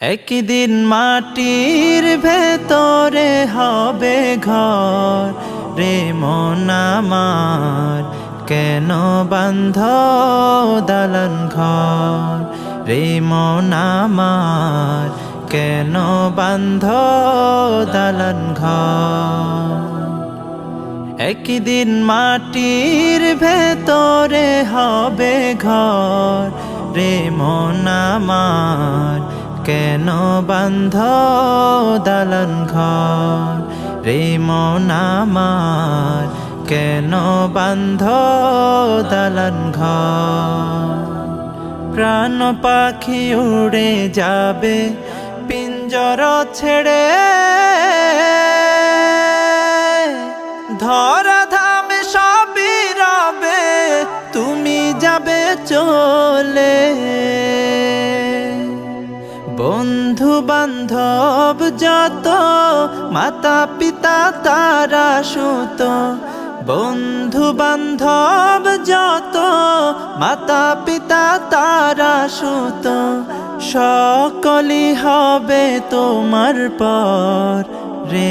একদিন মাটির ভেতরে হবে ঘর রে মন কেন বান্ধ দালান ঘর? রে মন কেন বান্ধ দালান ঘর? একদিন মাটির ভেতরে হবে ঘর রে মন কেন বান্ধ দালান ঘর? রে মন কেন বান্ধ দালান ঘর? প্রাণ পাখি উড়ে যাবে, পিঞ্জর ছেড়ে। ধরা ধামে সবই রবে, তুমি যাবে চলে। বন্ধু বান্ধব যত মাতা পিতা তারা সুত। বন্ধু বান্ধব যত মাতা পিতা তারা সুত। সকলি হবে তোমার পর রে